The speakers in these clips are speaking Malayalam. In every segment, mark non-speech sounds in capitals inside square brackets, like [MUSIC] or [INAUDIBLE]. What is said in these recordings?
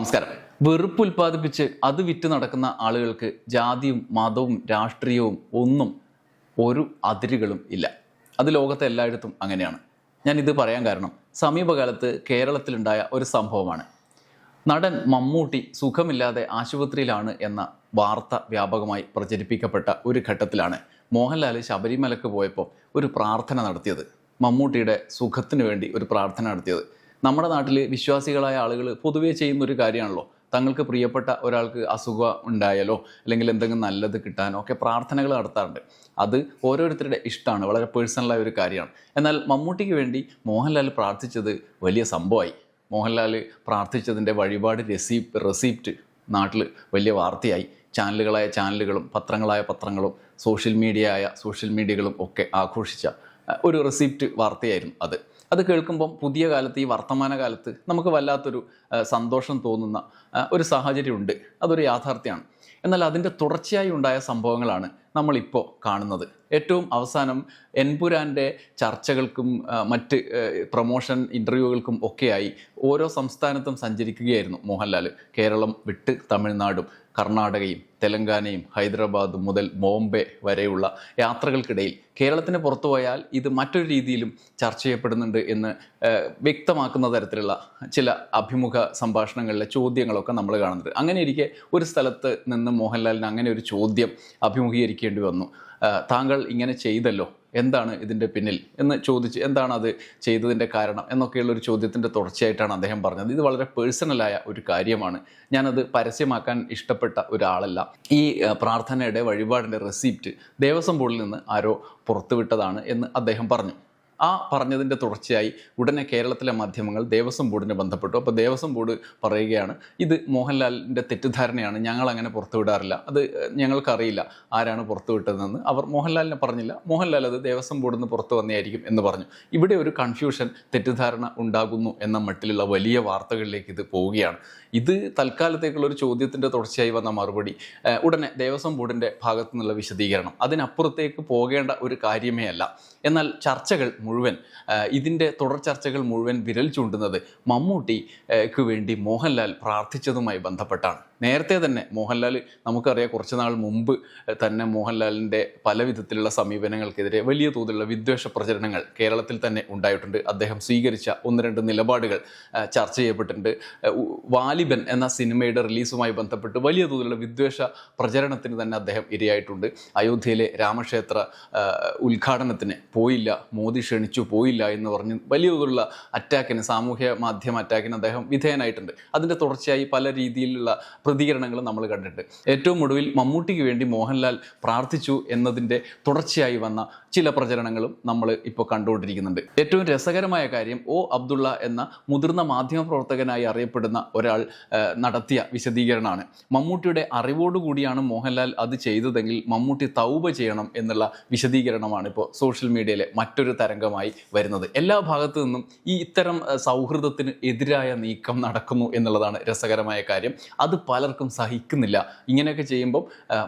നമസ്കാരം. വെറുപ്പ് ഉൽപ്പാദിപ്പിച്ച് അത് വിറ്റ് നടക്കുന്ന ആളുകൾക്ക് ജാതിയും മതവും രാഷ്ട്രീയവും ഒന്നും ഒരു അതിരുകളും ഇല്ല. അത് ലോകത്തെ എല്ലായിടത്തും അങ്ങനെയാണ്. ഞാൻ ഇത് പറയാൻ കാരണം സമീപകാലത്ത് കേരളത്തിലുണ്ടായ ഒരു സംഭവമാണ്. നടൻ മമ്മൂട്ടി സുഖമില്ലാതെ ആശുപത്രിയിലാണ് എന്ന വാർത്ത വ്യാപകമായി പ്രചരിപ്പിക്കപ്പെട്ട ഒരു ഘട്ടത്തിലാണ് മോഹൻലാൽ ശബരിമലക്ക് പോയപ്പോൾ ഒരു പ്രാർത്ഥന നടത്തിയത്. മമ്മൂട്ടിയുടെ സുഖത്തിന് വേണ്ടി ഒരു പ്രാർത്ഥന നടത്തിയത്. നമ്മുടെ നാട്ടിൽ വിശ്വാസികളായ ആളുകൾ പൊതുവേ ചെയ്യുന്ന ഒരു കാര്യമാണല്ലോ. തങ്ങൾക്ക് പ്രിയപ്പെട്ട ഒരാൾക്ക് അസുഖം ഉണ്ടായാലോ അല്ലെങ്കിൽ എന്തെങ്കിലും നല്ലത് കിട്ടാനോ ഒക്കെ പ്രാർത്ഥനകൾ നടത്താറുണ്ട്. അത് ഓരോരുത്തരുടെ ഇഷ്ടമാണ് വളരെ പേഴ്സണലായ ഒരു കാര്യമാണ്. എന്നാൽ മമ്മൂട്ടിക്ക് വേണ്ടി മോഹൻലാൽ പ്രാർത്ഥിച്ചത് വലിയ സംഭവമായി. മോഹൻലാൽ പ്രാർത്ഥിച്ചതിന്റെ വഴിപാട് രസീപ് റെസീപ്റ്റ് നാട്ടിൽ വലിയ വാർത്തയായി. ചാനലുകളായ ചാനലുകളും പത്രങ്ങളായ പത്രങ്ങളും സോഷ്യൽ മീഡിയ ആയ സോഷ്യൽ മീഡിയകളും ഒക്കെ ആഘോഷിച്ച ഒരു റെസിപ്റ്റ് വാർത്തയായിരുന്നു അത്. അത് കേൾക്കുമ്പം പുതിയ കാലത്ത് ഈ വർത്തമാന കാലത്ത് നമുക്ക് വല്ലാത്തൊരു സന്തോഷം തോന്നുന്ന ഒരു സാഹചര്യമുണ്ട് അതൊരു യാഥാർത്ഥ്യമാണ്. എന്നാൽ അതിന്റെ തുടർച്ചയായി ഉണ്ടായ സംഭവങ്ങളാണ് നമ്മളിപ്പോൾ കാണുന്നത്. ഏറ്റവും അവസാനം എൻപുരാന്റെ ചർച്ചകൾക്കും മറ്റ് പ്രൊമോഷൻ ഇന്റർവ്യൂകൾക്കും ഒക്കെയായി ഓരോ സംസ്ഥാനത്തും സഞ്ചരിക്കുകയായിരുന്നു മോഹൻലാൽ. കേരളം വിട്ട് തമിഴ്നാടും കർണാടകയും തെലങ്കാനയും ഹൈദരാബാദ് മുതൽ ബോംബെ വരെയുള്ള യാത്രകൾക്കിടയിൽ കേരളത്തിന് പുറത്തു പോയാൽ ഇത് മറ്റൊരു രീതിയിലും ചർച്ച ചെയ്യപ്പെടുന്നുണ്ട് എന്ന് വ്യക്തമാക്കുന്ന തരത്തിലുള്ള ചില അഭിമുഖ സംഭാഷണങ്ങളിലെ ചോദ്യങ്ങളൊക്കെ നമ്മൾ കാണുന്നുണ്ട്. അങ്ങനെ ഇരിക്കെ ഒരു സ്ഥലത്ത് നിന്ന് മോഹൻലാലിന് അങ്ങനെ ഒരു ചോദ്യം അഭിമുഖീകരിക്കേണ്ടി വന്നു. താങ്കൾ ഇങ്ങനെ ചെയ്തല്ലോ. എന്താണ് ഇതിന്റെ പിന്നിൽ എന്ന് ചോദിച്ച് എന്താണ് അത് ചെയ്തതിന്റെ കാരണം എന്നൊക്കെയുള്ള ഒരു ചോദ്യത്തിന്റെ തുടർച്ചയായിട്ടാണ് അദ്ദേഹം പറഞ്ഞത്. ഇത് വളരെ പേഴ്സണലായ ഒരു കാര്യമാണ്. ഞാനത് പരസ്യമാക്കാൻ ഇഷ്ടപ്പെട്ട ഒരാളല്ല. ഈ പ്രാർത്ഥനയുടെ വഴിപാടിന്റെ റെസിപ്റ്റ് ദേവസ്വം ബോർഡിൽ നിന്ന് ആരോ പുറത്തുവിട്ടതാണ് എന്ന് അദ്ദേഹം പറഞ്ഞു. ആ പറഞ്ഞതിന്റെ തുടർച്ചയായി ഉടനെ കേരളത്തിലെ മാധ്യമങ്ങൾ ദേവസ്വം ബോർഡിനെ ബന്ധപ്പെട്ടു. അപ്പോൾ ദേവസ്വം ബോർഡ് പറയുകയാണ് ഇത് മോഹൻലാലിന്റെ തെറ്റിദ്ധാരണയാണ് ഞങ്ങൾ അങ്ങനെ പുറത്തുവിടാറില്ല. അത് ഞങ്ങൾക്കറിയില്ല ആരാണ് പുറത്തുവിട്ടതെന്ന്. അവർ മോഹൻലാലിനെ പറഞ്ഞില്ല. മോഹൻലാൽ അത് ദേവസ്വം ബോർഡിൽ നിന്ന് പുറത്തു വന്നതായിരിക്കും എന്ന് പറഞ്ഞു. ഇവിടെ ഒരു കൺഫ്യൂഷൻ തെറ്റിദ്ധാരണ ഉണ്ടാകുന്നു എന്ന മട്ടിലുള്ള വലിയ വാർത്തകളിലേക്ക് ഇത് പോവുകയാണ്. ഇത് തൽക്കാലത്തേക്കുള്ള ഒരു ചോദ്യത്തിന്റെ തുടർച്ചയായി വന്ന മറുപടി. ഉടനെ ദേവസ്വം ബോർഡിന്റെ ഭാഗത്തു നിന്നുള്ള വിശദീകരണം. അതിനപ്പുറത്തേക്ക് പോകേണ്ട ഒരു കാര്യമേ അല്ല. എന്നാൽ ചർച്ചകൾ മുഴുവൻ ഇതിന്റെ തുടർ ചർച്ചകൾ മുഴുവൻ വിരൽ ചൂണ്ടുന്നത് മമ്മൂട്ടിക്ക് വേണ്ടി മോഹൻലാൽ പ്രാർത്ഥിച്ചതുമായി ബന്ധപ്പെട്ടാണ്. നേരത്തെ തന്നെ മോഹൻലാൽ നമുക്കറിയാം കുറച്ച് നാൾ മുമ്പ് തന്നെ മോഹൻലാലിന്റെ പല വിധത്തിലുള്ള സമീപനങ്ങൾക്കെതിരെ വലിയ തോതിലുള്ള വിദ്വേഷ പ്രചരണങ്ങൾ കേരളത്തിൽ തന്നെ ഉണ്ടായിട്ടുണ്ട്. അദ്ദേഹം സ്വീകരിച്ച ഒന്ന് രണ്ട് നിലപാടുകൾ ചർച്ച ചെയ്യപ്പെട്ടിട്ടുണ്ട്. വാലിബൻ എന്ന സിനിമയുടെ റിലീസുമായി ബന്ധപ്പെട്ട് വലിയ തോതിലുള്ള വിദ്വേഷ പ്രചരണത്തിന് തന്നെ അദ്ദേഹം ഇരയായിട്ടുണ്ട്. അയോധ്യയിലെ രാമക്ഷേത്ര ഉദ്ഘാടനത്തിന് പോയില്ല മോദി ക്ഷണിച്ചു പോയില്ല എന്ന് പറഞ്ഞ് വലിയ തോതിലുള്ള അറ്റാക്കിന് സാമൂഹ്യ മാധ്യമ അറ്റാക്കിന് അദ്ദേഹം വിധേയനായിട്ടുണ്ട്. അതിന്റെ തുടർച്ചയായി പല രീതിയിലുള്ള പ്രതികരണങ്ങളും നമ്മൾ കണ്ടിട്ട്. ഏറ്റവും ഒടുവിൽ മമ്മൂട്ടിക്ക് വേണ്ടി മോഹൻലാൽ പ്രാർത്ഥിച്ചു എന്നതിന്റെ തുടർച്ചയായി വന്ന ചില പ്രചരണങ്ങളും നമ്മൾ ഇപ്പോൾ കണ്ടുകൊണ്ടിരിക്കുന്നുണ്ട്. ഏറ്റവും രസകരമായ കാര്യം ഒ അബ്ദുള്ള എന്ന മുതിർന്ന മാധ്യമപ്രവർത്തകനായി അറിയപ്പെടുന്ന ഒരാൾ നടത്തിയ വിശദീകരണമാണ്. മമ്മൂട്ടിയുടെ അറിവോടുകൂടിയാണ് മോഹൻലാൽ അത് ചെയ്തതെങ്കിൽ മമ്മൂട്ടി തൗബ ചെയ്യണം എന്നുള്ള വിശദീകരണമാണ് ഇപ്പോൾ സോഷ്യൽ മീഡിയയിലെ മറ്റൊരു തരംഗമായി വരുന്നത്. എല്ലാ ഭാഗത്തു നിന്നും ഈ ഇത്തരം സൗഹൃദത്തിന് എതിരായ നീക്കം നടക്കുന്നു എന്നുള്ളതാണ് രസകരമായ കാര്യം. അത് പലർക്കും സഹിക്കുന്നില്ല. ഇങ്ങനെയൊക്കെ ചെയ്യുമ്പം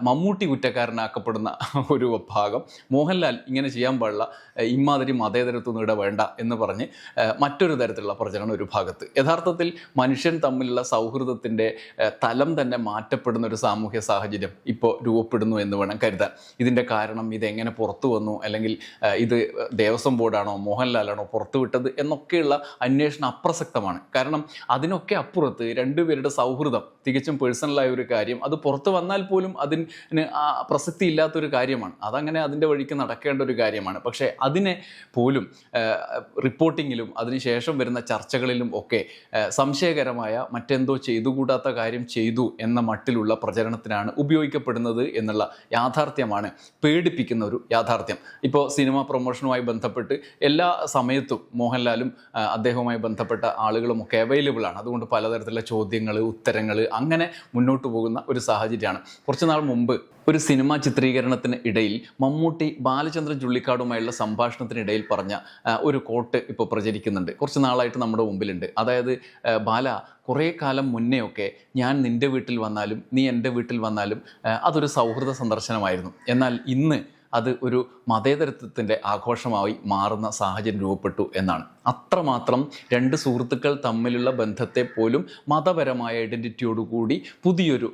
മമ്മൂട്ടി കുറ്റക്കാരനാക്കപ്പെടുന്ന ഒരു ഭാഗം മോഹൻലാൽ ഇങ്ങനെ ചെയ്യാൻ പാടില്ല ഇമാതിരി മതേതരത്വം ഇവിടെ വേണ്ട എന്ന് പറഞ്ഞ് മറ്റൊരു തരത്തിലുള്ള പ്രചരണം ഒരു ഭാഗത്ത്. യഥാർത്ഥത്തിൽ മനുഷ്യൻ തമ്മിലുള്ള സൗഹൃദത്തിന്റെ തലം തന്നെ മാറ്റപ്പെടുന്ന ഒരു സാമൂഹ്യ സാഹചര്യം ഇപ്പോൾ രൂപപ്പെടുന്നു എന്ന് വേണം കരുതാൻ. ഇതിന്റെ കാരണം ഇതെങ്ങനെ പുറത്തു വന്നു? അല്ലെങ്കിൽ ഇത് ദേവസ്വം ബോർഡാണോ മോഹൻലാലാണോ പുറത്തുവിട്ടത് എന്നൊക്കെയുള്ള അന്വേഷണം അപ്രസക്തമാണ്. കാരണം അതിനൊക്കെ അപ്പുറത്ത് രണ്ടുപേരുടെ സൗഹൃദം തികച്ചും പേഴ്സണലായ ഒരു കാര്യം. അത് പുറത്ത് വന്നാൽ പോലും അതിന് പ്രസക്തി ഇല്ലാത്തൊരു കാര്യമാണ്. അതങ്ങനെ അതിന്റെ വഴിക്ക് നടക്കേണ്ട ഒരു കാര്യമാണ്. പക്ഷേ അതിനെ പോലും റിപ്പോർട്ടിങ്ങിലും അതിനുശേഷം വരുന്ന ചർച്ചകളിലും ഒക്കെ സംശയകരമായ മറ്റെന്തോ ചെയ്തുകൂടാത്ത കാര്യം ചെയ്തു എന്ന മട്ടിലുള്ള പ്രചരണത്തിനാണ് ഉപയോഗിക്കപ്പെടുന്നത് എന്നുള്ള യാഥാർത്ഥ്യമാണ് പേടിപ്പിക്കുന്ന ഒരു യാഥാർത്ഥ്യം. ഇപ്പോൾ സിനിമ പ്രൊമോഷനുമായി ബന്ധപ്പെട്ട് എല്ലാ സമയത്തും മോഹൻലാലും അദ്ദേഹവുമായി ബന്ധപ്പെട്ട ആളുകളും ഒക്കെ അവൈലബിൾ ആണ്. അതുകൊണ്ട് പലതരത്തിലുള്ള ചോദ്യങ്ങൾ ഉത്തരങ്ങൾ അങ്ങനെ മുന്നോട്ട് പോകുന്ന ഒരു സാഹചര്യമാണ്. കുറച്ച് നാൾ മുമ്പ് ഒരു സിനിമാ ചിത്രീകരണത്തിന് ഇടയിൽ മമ്മൂട്ടി ബാലചന്ദ്രൻ ചുള്ളിക്കാടുമായുള്ള സംഭാഷണത്തിനിടയിൽ പറഞ്ഞ ഒരു കോട്ട് ഇപ്പോൾ പ്രചരിക്കുന്നുണ്ട്. കുറച്ച് നാളായിട്ട് നമ്മുടെ മുമ്പിലുണ്ട്. അതായത് ബാല കുറേ കാലം മുന്നെയൊക്കെ ഞാൻ നിന്റെ വീട്ടിൽ വന്നാലും നീ എന്റെ വീട്ടിൽ വന്നാലും അതൊരു സൗഹൃദ സന്ദർശനമായിരുന്നു. എന്നാൽ ഇന്ന് അത് ഒരു മതേതരത്വത്തിന്റെ ആഘോഷമായി മാറുന്ന സാഹചര്യം രൂപപ്പെട്ടു എന്നാണ്. അത്രമാത്രം രണ്ട് സുഹൃത്തുക്കൾ തമ്മിലുള്ള ബന്ധത്തെ പോലും മതപരമായ ഐഡന്റിറ്റിയോടുകൂടി പുതിയൊരു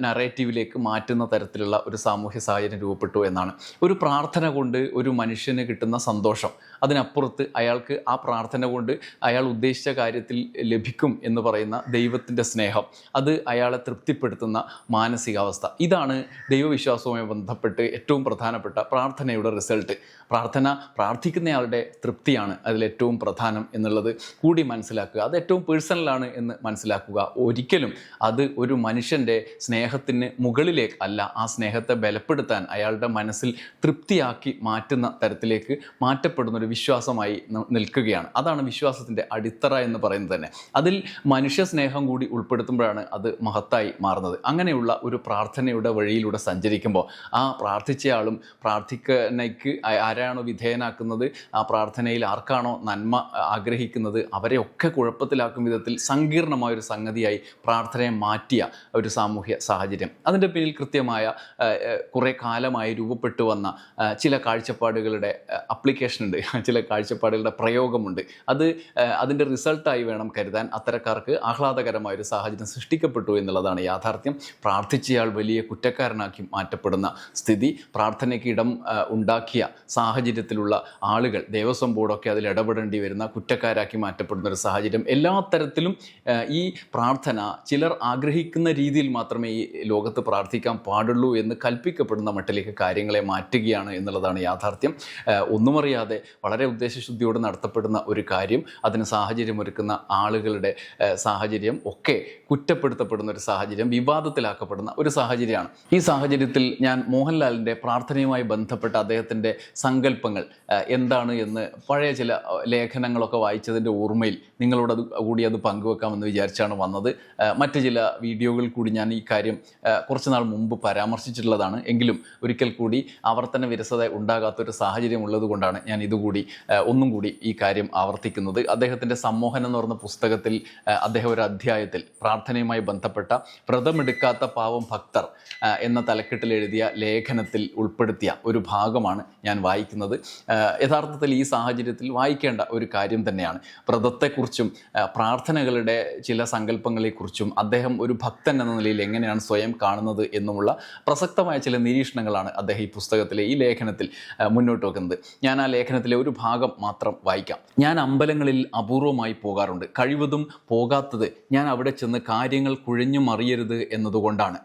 നറേറ്റീവിലേക്ക് മാറ്റുന്ന തരത്തിലുള്ള ഒരു സാമൂഹ്യ സാഹചര്യം രൂപപ്പെട്ടു എന്നാണ്. ഒരു പ്രാർത്ഥന കൊണ്ട് ഒരു മനുഷ്യന് കിട്ടുന്ന സന്തോഷം അതിനപ്പുറത്ത് അയാൾക്ക് ആ പ്രാർത്ഥന കൊണ്ട് അയാൾ ഉദ്ദേശിച്ച കാര്യത്തിൽ ലഭിക്കും എന്ന് പറയുന്ന ദൈവത്തിന്റെ സ്നേഹം അത് അയാളെ തൃപ്തിപ്പെടുത്തുന്ന മാനസികാവസ്ഥ. ഇതാണ് ദൈവവിശ്വാസവുമായി ബന്ധപ്പെട്ട് ഏറ്റവും പ്രധാനപ്പെട്ട പ്രാർത്ഥനയുടെ റിസൾട്ട് പ്രാർത്ഥന പ്രാർത്ഥിക്കുന്നയാളുടെ തൃപ്തിയാണ് അതിലേറ്റവും പ്രധാനം. എന്നുള്ളത് കൂടി മനസ്സിലാക്കുക. അത് ഏറ്റവും പേഴ്സണലാണ് എന്ന് മനസ്സിലാക്കുക. ഒരിക്കലും അത് ഒരു മനുഷ്യന്റെ സ്നേഹത്തിന് മുകളിലേക്ക് അല്ല ആ സ്നേഹത്തെ ബലപ്പെടുത്താൻ അയാളുടെ മനസ്സിൽ തൃപ്തിയാക്കി മാറ്റുന്ന തരത്തിലേക്ക് മാറ്റപ്പെടുന്ന ഒരു വിശ്വാസമായി നിൽക്കുകയാണ്. അതാണ് വിശ്വാസത്തിന്റെ അടിത്തറ എന്ന് പറയുന്നത് തന്നെ. അതിൽ മനുഷ്യ സ്നേഹം കൂടി ഉൾപ്പെടുത്തുമ്പോഴാണ് അത് മഹത്തായി മാറുന്നത്. അങ്ങനെയുള്ള ഒരു പ്രാർത്ഥനയുടെ വഴിയിലൂടെ സഞ്ചരിക്കുമ്പോൾ ആ പ്രാർത്ഥിച്ചയാളും പ്രാർത്ഥിക്കനയ്ക്ക് ആരാണോ വിധേയനാക്കുന്നത് ആ പ്രാർത്ഥനയിൽ ആർക്കാണോ നന്മ ആഗ്രഹിക്കുന്നത് അവരെ ഒക്കെ കുഴപ്പത്തിലാക്കും വിധത്തിൽ സങ്കീർണമായ ഒരു സംഗതിയായി പ്രാർത്ഥനയെ മാറ്റിയ ഒരു സാമൂഹ്യ സാഹചര്യം. അതിന്റെ പിന്നിൽ കൃത്യമായ കുറേ കാലമായി രൂപപ്പെട്ടു വന്ന ചില കാഴ്ചപ്പാടുകളുടെ അപ്ലിക്കേഷൻ ഉണ്ട് [LAUGHS] ചില കാഴ്ചപ്പാടുകളുടെ പ്രയോഗമുണ്ട്. അത് അതിന്റെ റിസൾട്ടായി വേണം കരുതാൻ അത്തരക്കാർക്ക് ആഹ്ലാദകരമായ ഒരു സാഹചര്യം സൃഷ്ടിക്കപ്പെട്ടു എന്നുള്ളതാണ് യാഥാർത്ഥ്യം. പ്രാർത്ഥിച്ചയാൾ വലിയ കുറ്റക്കാരനാക്കി മാറ്റപ്പെടുന്ന സ്ഥിതി പ്രാർത്ഥനയ്ക്ക് ഇടം ഉണ്ടാക്കിയ സാഹചര്യത്തിലുള്ള ആളുകൾ ദേവസ്വം ബോർഡൊക്കെ അതിൽ ഇടപെടേണ്ടി കുറ്റക്കാരാക്കി മാറ്റപ്പെടുന്ന ഒരു സാഹചര്യം എല്ലാ തരത്തിലും ഈ പ്രാർത്ഥന ചിലർ ആഗ്രഹിക്കുന്ന രീതിയിൽ മാത്രമേ ഈ ലോകത്ത് പ്രാർത്ഥിക്കാൻ പാടുള്ളൂ എന്ന് കൽപ്പിക്കപ്പെടുന്ന മട്ടിലേക്ക് കാര്യങ്ങളെ മാറ്റുകയാണ് എന്നുള്ളതാണ് യാഥാർത്ഥ്യം. ഒന്നുമറിയാതെ വളരെ ഉദ്ദേശശുദ്ധിയോടെ നടത്തപ്പെടുന്ന ഒരു കാര്യം അതിന് സാഹചര്യം ഒരുക്കുന്ന ആളുകളുടെ സാഹചര്യം ഒക്കെ കുറ്റപ്പെടുത്തപ്പെടുന്ന ഒരു സാഹചര്യം വിവാദത്തിലാക്കപ്പെടുന്ന ഒരു സാഹചര്യമാണ്. ഈ സാഹചര്യത്തിൽ ഞാൻ മോഹൻലാലിന്റെ പ്രാർത്ഥനയുമായി ബന്ധപ്പെട്ട അദ്ദേഹത്തിന്റെ സങ്കല്പങ്ങൾ എന്താണ് എന്ന് പഴയ ചില ആ, ലേഖനങ്ങളൊക്കെ വായിച്ചതിന്റെ ഓർമ്മയിൽ നിങ്ങളോട് കൂടി അത് പങ്കുവെക്കാമെന്ന് വിചാരിച്ചാണ് വന്നത്. മറ്റു ചില വീഡിയോകളിൽ കൂടി ഞാൻ ഈ കാര്യം കുറച്ച് നാൾ മുമ്പ് പരാമർശിച്ചിട്ടുള്ളതാണ്. എങ്കിലും ഒരിക്കൽ കൂടി ആവർത്തന വിരസത ഉണ്ടാകാത്തൊരു സാഹചര്യം ഉള്ളതുകൊണ്ടാണ് ഞാൻ ഇതുകൂടി ഒന്നും കൂടി ഈ കാര്യം ആവർത്തിക്കുന്നത്. അദ്ദേഹത്തിന്റെ സമ്മോഹനം എന്ന് പറഞ്ഞ പുസ്തകത്തിൽ അദ്ദേഹം ഒരു അധ്യായത്തിൽ പ്രാർത്ഥനയുമായി ബന്ധപ്പെട്ട വ്രതമെടുക്കാത്ത പാവം ഭക്തർ എന്ന തലക്കെട്ടിൽ എഴുതിയ ലേഖനത്തിൽ ഉൾപ്പെടുത്തിയ ഒരു ഭാഗമാണ് ഞാൻ വായിക്കുന്നത്. യഥാർത്ഥത്തിൽ ഈ സാഹചര്യത്തിൽ വായിക്കേണ്ട ഒരു കാര്യം തന്നെയാണ്. വ്രതത്തെക്കുറിച്ചും പ്രാർത്ഥനകളുടെ ചില സങ്കല്പങ്ങളെക്കുറിച്ചും അദ്ദേഹം ഒരു ഭക്തൻ എന്ന നിലയിൽ എങ്ങനെയാണ് സ്വയം കാണുന്നത് എന്നുമുള്ള പ്രസക്തമായ ചില നിരീക്ഷണങ്ങളാണ് അദ്ദേഹം ഈ പുസ്തകത്തിലെ ഈ ലേഖനത്തിൽ മുന്നോട്ട് വെക്കുന്നത്. ഞാൻ ആ ലേഖനത്തിലെ ഒരു ഭാഗം മാത്രം വായിക്കാം. ഞാൻ അമ്പലങ്ങളിൽ അപൂർവമായി പോകാറുണ്ട്. കഴിവതും പോകാത്തത് ഞാൻ അവിടെ ചെന്ന് കാര്യങ്ങൾ കുഴഞ്ഞു മറിയരുത് എന്നതുകൊണ്ടാണ്.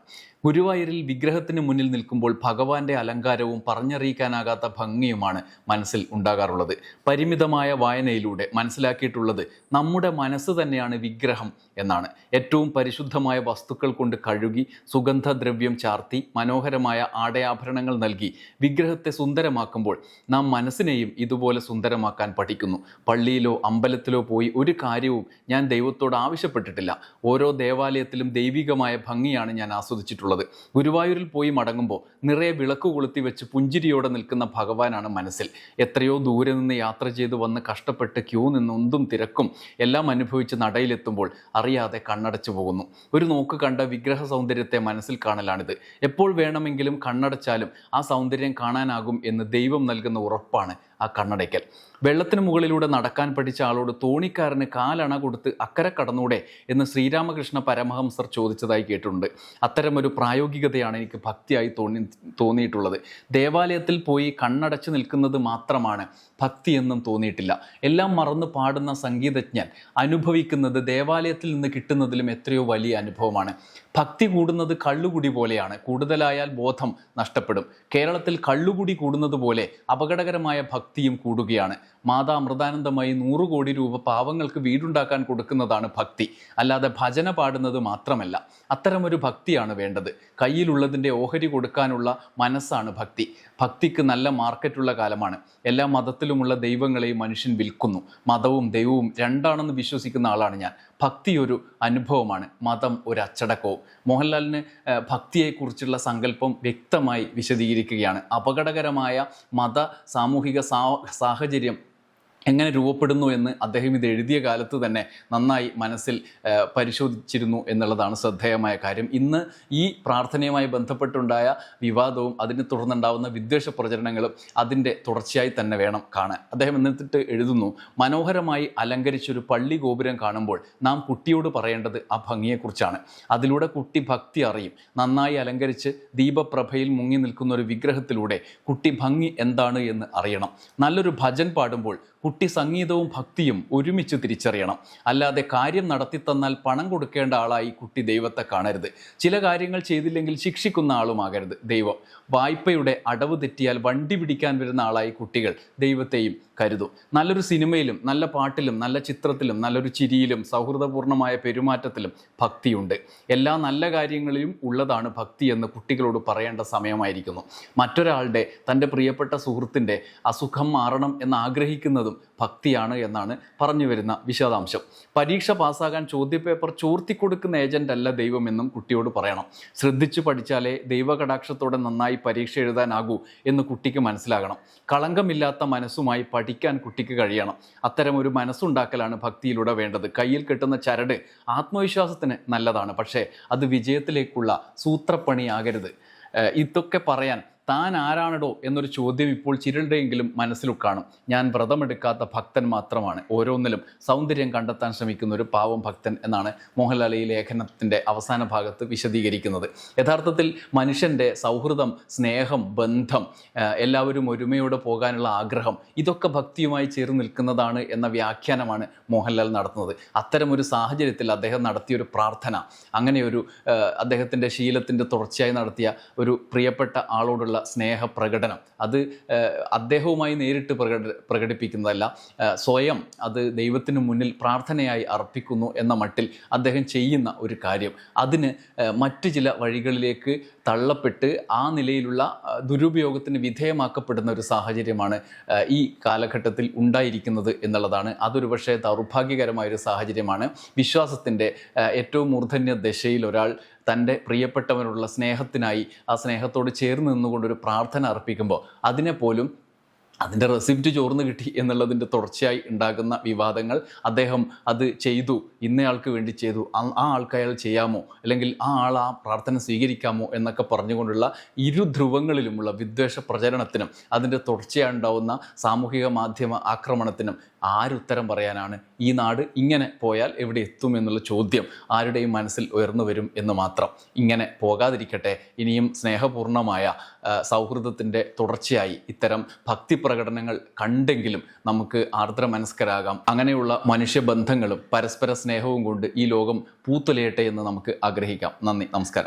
ഗുരുവായൂരിൽ വിഗ്രഹത്തിന് മുന്നിൽ നിൽക്കുമ്പോൾ ഭഗവാന്റെ അലങ്കാരവും പറഞ്ഞറിയിക്കാനാകാത്ത ഭംഗിയുമാണ് മനസ്സിൽ ഉണ്ടാകാറുള്ളത്. പരിമിതമായ വായനയിലൂടെ മനസ്സിലാക്കിയിട്ടുള്ളത് നമ്മുടെ മനസ്സ് തന്നെയാണ് വിഗ്രഹം എന്നാണ്. ഏറ്റവും പരിശുദ്ധമായ വസ്തുക്കൾ കൊണ്ട് കഴുകി സുഗന്ധദ്രവ്യം ചാർത്തി മനോഹരമായ ആടയാഭരണങ്ങൾ നൽകി വിഗ്രഹത്തെ സുന്ദരമാക്കുമ്പോൾ നാം മനസ്സിനെയും ഇതുപോലെ സുന്ദരമാക്കാൻ പഠിക്കുന്നു. പള്ളിയിലോ അമ്പലത്തിലോ പോയി ഒരു കാര്യവും ഞാൻ ദൈവത്തോട് ആവശ്യപ്പെട്ടിട്ടില്ല. ഓരോ ദേവാലയത്തിലും ദൈവികമായ ഭംഗിയാണ് ഞാൻ ആസ്വദിച്ചിട്ടുള്ളത്. ഗുരുവായൂരിൽ പോയി മടങ്ങുമ്പോൾ നിറയെ വിളക്ക് കൊളുത്തി വെച്ച് പുഞ്ചിരിയോടെ നിൽക്കുന്ന ഭഗവാനാണ് മനസ്സിൽ. എത്രയോ ദൂരെ നിന്ന് യാത്ര ചെയ്ത് വന്ന് കഷ്ടപ്പെട്ട് ക്യൂ നിന്ന് ഒന്നും തിരക്കും എല്ലാം അനുഭവിച്ച് നടയിലെത്തുമ്പോൾ അറിയാതെ കണ്ണടച്ചു പോകുന്നു. ഒരു നോക്ക് കണ്ട വിഗ്രഹ സൗന്ദര്യത്തെ മനസ്സിൽ കാണലാണിത്. എപ്പോൾ വേണമെങ്കിലും കണ്ണടച്ചാലും ആ സൗന്ദര്യം കാണാനാകും എന്ന് ദൈവം നൽകുന്ന ഉറപ്പാണ് ആ കണ്ണടയ്ക്കൽ. വെള്ളത്തിന് മുകളിലൂടെ നടക്കാൻ പഠിച്ച ആളോട് തോണിക്കാരന് കാലണ കൊടുത്ത് അക്കരെ കടന്നൂടെ എന്ന് ശ്രീരാമകൃഷ്ണ പരമഹംസർ ചോദിച്ചതായി കേട്ടിട്ടുണ്ട്. അത്തരമൊരു പ്രായോഗികതയാണ് എനിക്ക് ഭക്തിയായി തോന്നി തോന്നിയിട്ടുള്ളത്. ദേവാലയത്തിൽ പോയി കണ്ണടച്ച് നിൽക്കുന്നത് മാത്രമാണ് ഭക്തി എന്നും തോന്നിയിട്ടില്ല. എല്ലാം മറന്ന് പാടുന്ന സംഗീതജ്ഞൻ അനുഭവിക്കുന്നത് ദേവാലയത്തിൽ നിന്ന് കിട്ടുന്നതിലും എത്രയോ വലിയ അനുഭവമാണ്. ഭക്തി കൂടുന്നത് കള്ളുകുടി പോലെയാണ്. കൂടുതലായാൽ ബോധം നഷ്ടപ്പെടും. കേരളത്തിൽ കള്ളുകുടി കൂടുന്നത് പോലെ അപകടകരമായ ഭക്തിയും കൂടുകയാണ്. മാതാ അമൃതാനന്ദമായി നൂറ് കോടി രൂപ പാവങ്ങൾക്ക് വീടുണ്ടാക്കാൻ കൊടുക്കുന്നതാണ് ഭക്തി. അല്ലാതെ ഭജന പാടുന്നത് മാത്രമല്ല അത്തരമൊരു ഭക്തിയാണ് വേണ്ടത്. കയ്യിലുള്ളതിന്റെ ഓഹരി കൊടുക്കാനുള്ള മനസ്സാണ് ഭക്തി. ഭക്തിക്ക് നല്ല മാർക്കറ്റുള്ള കാലമാണ്. എല്ലാ മതത്തിലുമുള്ള ദൈവങ്ങളെയും മനുഷ്യൻ വിൽക്കുന്നു. മതവും ദൈവവും രണ്ടാണെന്ന് വിശ്വസിക്കുന്ന ആളാണ് ഞാൻ. ഭക്തി ഒരു അനുഭവമാണ് മതം ഒരു അച്ചടക്കവും. മോഹൻലാലിന് ഭക്തിയെക്കുറിച്ചുള്ള സങ്കല്പം വ്യക്തമായി വിശദീകരിക്കുകയാണ്. അപകടകരമായ മത സാമൂഹിക സാഹചര്യം എങ്ങനെ രൂപപ്പെടുന്നു എന്ന് അദ്ദേഹം ഇത് എഴുതിയ കാലത്ത് തന്നെ നന്നായി മനസ്സിൽ പരിശോധിച്ചിരുന്നു എന്നുള്ളതാണ് ശ്രദ്ധേയമായ കാര്യം. ഇന്ന് ഈ പ്രാർത്ഥനയുമായി ബന്ധപ്പെട്ടുണ്ടായ വിവാദവും അതിനെ തുടർന്നുണ്ടാവുന്ന വിദ്വേഷ പ്രചരണങ്ങളും അതിന്റെ തുടർച്ചയായി തന്നെ വേണം കാണാൻ. അദ്ദേഹം എന്നിട്ട് എഴുതുന്നു മനോഹരമായി അലങ്കരിച്ചൊരു പള്ളി ഗോപുരം കാണുമ്പോൾ നാം കുട്ടിയോട് പറയേണ്ടത് ആ ഭംഗിയെക്കുറിച്ചാണ്. അതിലൂടെ കുട്ടി ഭക്തി അറിയും. നന്നായി അലങ്കരിച്ച് ദീപപ്രഭയിൽ മുങ്ങി നിൽക്കുന്ന ഒരു വിഗ്രഹത്തിലൂടെ കുട്ടി ഭംഗി എന്താണ് എന്ന് അറിയണം. നല്ലൊരു ഭജൻ പാടുമ്പോൾ കുട്ടി സംഗീതവും ഭക്തിയും ഒരുമിച്ച് തിരിച്ചറിയണം. അല്ലാതെ കാര്യം നടത്തി തന്നാൽ പണം കൊടുക്കേണ്ട ആളായി കുട്ടി ദൈവത്തെ കാണരുത്. ചില കാര്യങ്ങൾ ചെയ്തില്ലെങ്കിൽ ശിക്ഷിക്കുന്ന ആളുമാകരുത്. ദൈവം വായ്പയുടെ അടവ് തെറ്റിയാൽ വണ്ടി പിടിക്കാൻ വരുന്ന ആളായി കുട്ടികൾ ദൈവത്തെയും കരുതും. നല്ലൊരു സിനിമയിലും നല്ല പാട്ടിലും നല്ല ചിത്രത്തിലും നല്ലൊരു ചിരിയിലും സൗഹൃദപൂർണമായ പെരുമാറ്റത്തിലും ഭക്തിയുണ്ട്. എല്ലാ നല്ല കാര്യങ്ങളിലും ഉള്ളതാണ് ഭക്തി എന്ന് കുട്ടികളോട് പറയേണ്ട സമയമായിരിക്കുന്നു. മറ്റൊരാളുടെ തന്റെ പ്രിയപ്പെട്ട സുഹൃത്തിന്റെ അസുഖം മാറണം എന്ന് ആഗ്രഹിക്കുന്നതും ഭക്തിയാണ് എന്നാണ് പറഞ്ഞു വരുന്ന വിശദാംശം. പരീക്ഷ പാസ്സാകാൻ ചോദ്യപേപ്പർ ചോർത്തി കൊടുക്കുന്ന ഏജന്റ് അല്ല ദൈവമെന്നും കുട്ടിയോട് പറയണം. ശ്രദ്ധിച്ചു പഠിച്ചാലേ ദൈവകടാക്ഷത്തോടെ നന്നായി പരീക്ഷ എഴുതാനാകൂ എന്ന് കുട്ടിക്ക് മനസ്സിലാകണം. കളങ്കമില്ലാത്ത മനസ്സുമായി പഠിക്കാൻ കുട്ടിക്ക് കഴിയണം. അത്തരം ഒരു മനസ്സുണ്ടാക്കലാണ് ഭക്തിയിലൂടെ വേണ്ടത്. കയ്യിൽ കെട്ടുന്ന ചരട് ആത്മവിശ്വാസത്തിന് നല്ലതാണ്. പക്ഷേ അത് വിജയത്തിലേക്കുള്ള സൂത്രപ്പണിയാകരുത്. ഇതൊക്കെ പറയാൻ താൻ ആരാണടോ എന്നൊരു ചോദ്യം ഇപ്പോൾ ചിരളുടെയെങ്കിലും മനസ്സിൽ കാണും. ഞാൻ വ്രതമെടുക്കാത്ത ഭക്തൻ മാത്രമാണ്. ഓരോന്നിലും സൗന്ദര്യം കണ്ടെത്താൻ ശ്രമിക്കുന്ന ഒരു പാവം ഭക്തൻ എന്നാണ് മോഹൻലാൽ ഈ ലേഖനത്തിന്റെ അവസാന ഭാഗത്ത് വിശദീകരിക്കുന്നത്. യഥാർത്ഥത്തിൽ മനുഷ്യന്റെ സൗഹൃദം സ്നേഹം ബന്ധം എല്ലാവരും ഒരുമയോടെ പോകാനുള്ള ആഗ്രഹം ഇതൊക്കെ ഭക്തിയുമായി ചേർന്ന് നിൽക്കുന്നതാണ് എന്ന വ്യാഖ്യാനമാണ് മോഹൻലാൽ നടത്തുന്നത്. അത്തരമൊരു സാഹചര്യത്തിൽ അദ്ദേഹം നടത്തിയൊരു പ്രാർത്ഥന അങ്ങനെയൊരു അദ്ദേഹത്തിന്റെ ശീലത്തിന്റെ തുടർച്ചയായി നടത്തിയ ഒരു പ്രിയപ്പെട്ട ആളോടുള്ള സ്നേഹ പ്രകടനം അത് അദ്ദേഹവുമായി നേരിട്ട് പ്രകട പ്രകടിപ്പിക്കുന്നതല്ല. സ്വയം അത് ദൈവത്തിന് മുന്നിൽ പ്രാർത്ഥനയായി അർപ്പിക്കുന്നു എന്ന മട്ടിൽ അദ്ദേഹം ചെയ്യുന്ന ഒരു കാര്യം. അതിന് മറ്റു ചില വഴികളിലേക്ക് തള്ളപ്പെട്ട് ആ നിലയിലുള്ള ദുരുപയോഗത്തിന് വിധേയമാക്കപ്പെടുന്ന ഒരു സാഹചര്യമാണ് ഈ കാലഘട്ടത്തിൽ ഉണ്ടായിരിക്കുന്നത് എന്നുള്ളതാണ്. അതൊരു പക്ഷേ ദൗർഭാഗ്യകരമായൊരു സാഹചര്യമാണ്. വിശ്വാസത്തിന്റെ ഏറ്റവും മൂർധന്യ ദശയിൽ ഒരാൾ തന്റെ പ്രിയപ്പെട്ടവനുള്ള സ്നേഹത്തിനായി ആ സ്നേഹത്തോട് ചേർന്ന് നിന്നുകൊണ്ടൊരു പ്രാർത്ഥന അർപ്പിക്കുമ്പോൾ അതിനെ പോലും അതിന്റെ റെസിപ്റ്റ് ചോർന്ന് കിട്ടി എന്നുള്ളതിന്റെ തുടർച്ചയായി ഉണ്ടാകുന്ന വിവാദങ്ങൾ അദ്ദേഹം അത് ചെയ്തു. ഇന്നയാൾക്ക് വേണ്ടി ചെയ്തു. ആ- ആൾക്കയാൾ ചെയ്യാമോ? അല്ലെങ്കിൽ ആ ആൾ ആ പ്രാർത്ഥന സ്വീകരിക്കാമോ എന്നൊക്കെ പറഞ്ഞുകൊണ്ടുള്ള ഇരു ധ്രുവങ്ങളിലുമുള്ള വിദ്വേഷ പ്രചരണത്തിനും അതിന്റെ തുടർച്ചയായി ഉണ്ടാവുന്ന സാമൂഹിക മാധ്യമ ആക്രമണത്തിനും ആരുത്തരം പറയാനാണ്? ഈ നാട് ഇങ്ങനെ പോയാൽ എവിടെ എത്തും എന്നുള്ള ചോദ്യം ആരുടെയും മനസ്സിൽ ഉയർന്നു വരും എന്ന് മാത്രം. ഇങ്ങനെ പോകാതിരിക്കട്ടെ. ഇനിയും സ്നേഹപൂർണമായ സൗഹൃദത്തിന്റെ തുടർച്ചയായി ഇത്തരം ഭക്തി പ്രകടനങ്ങൾ കണ്ടെങ്കിലും നമുക്ക് ആർദ്ര മനസ്കരാകാം അങ്ങനെയുള്ള മനുഷ്യബന്ധങ്ങളും പരസ്പര സ്നേഹവും കൊണ്ട് ഈ ലോകം പൂത്തുലയട്ടെ എന്ന് നമുക്ക് ആഗ്രഹിക്കാം. നന്ദി. നമസ്കാരം.